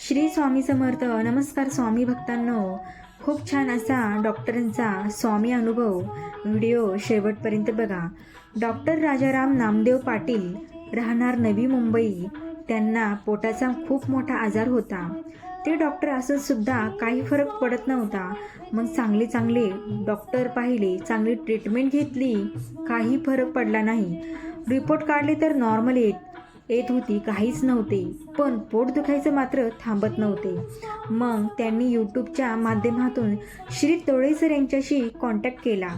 श्री स्वामी समर्थ. नमस्कार स्वामी भक्तांनो. खूप छान असा डॉक्टरांचा स्वामी अनुभव व्हिडिओ शेवटपर्यंत बघा. डॉक्टर राजाराम नामदेव पाटील राहणार नवी मुंबई. त्यांना पोटाचा खूप मोठा आजार होता. ते डॉक्टर असून सुद्धा काही फरक पडत नव्हता. मग चांगले चांगले डॉक्टर पाहिले चांगली ट्रीटमेंट घेतली काही फरक पडला नाही. रिपोर्ट काढले तर नॉर्मल येत. येत होती काहीच नव्हते. पण पोट दुखायचं मात्र थांबत नव्हते. मग त्यांनी यूट्यूबच्या माध्यमातून श्री तोळेसर यांच्याशी कॉन्टॅक्ट केला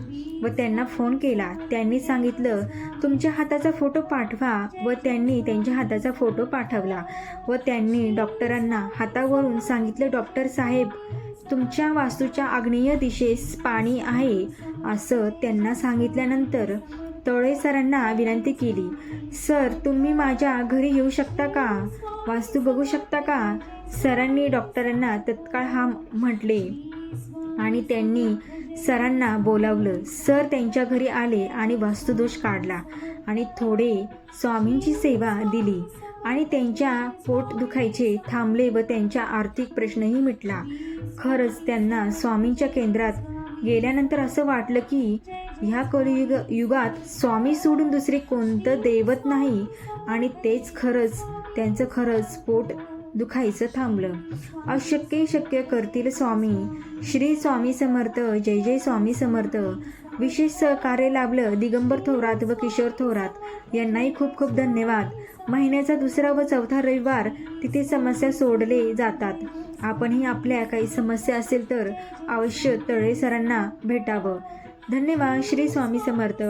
व त्यांना फोन केला. त्यांनी सांगितलं तुमच्या हाताचा फोटो पाठवा. व त्यांनी त्यांच्या हाताचा फोटो पाठवला व त्यांनी डॉक्टरांना हातावरून सांगितलं डॉक्टर साहेब तुमच्या वास्तूच्या आग्नेय दिशेस पाणी आहे. असं त्यांना सांगितल्यानंतर तळे सरांना विनंती केली. सर तुम्ही माझ्या घरी येऊ शकता का? वास्तू बघू शकता का? सरांनी डॉक्टरांना तत्काळ हा म्हटले. आणि त्यांनी सरांना बोलावलं. सर त्यांच्या घरी आले आणि वास्तुदोष काढला आणि थोडे स्वामींची सेवा दिली. आणि त्यांच्या पोट दुखायचे थांबले व त्यांच्या आर्थिक प्रश्नही मिटला. खरंच त्यांना स्वामींच्या केंद्रात गेल्यानंतर असं वाटलं की ह्या कलियुग युगात स्वामी सोडून दुसरे कोणतं दैवत नाही. आणि तेच खरंच त्यांचं खरंच पोट दुखायचं थांबलं. अशक्य शक्य करतील स्वामी. श्री स्वामी समर्थ जय जय स्वामी समर्थ. विशेष सहकार्य लाभलं दिगंबर थोरात व किशोर थोरात. यांनाही खूप खूप धन्यवाद. महिन्याचा दुसरा व चौथा रविवार तिथे समस्या सोडले जातात. आपणही आपल्या काही समस्या असेल तर अवश्य तळे सरांना भेटावं. धन्यवाद. श्री स्वामी समर्थ.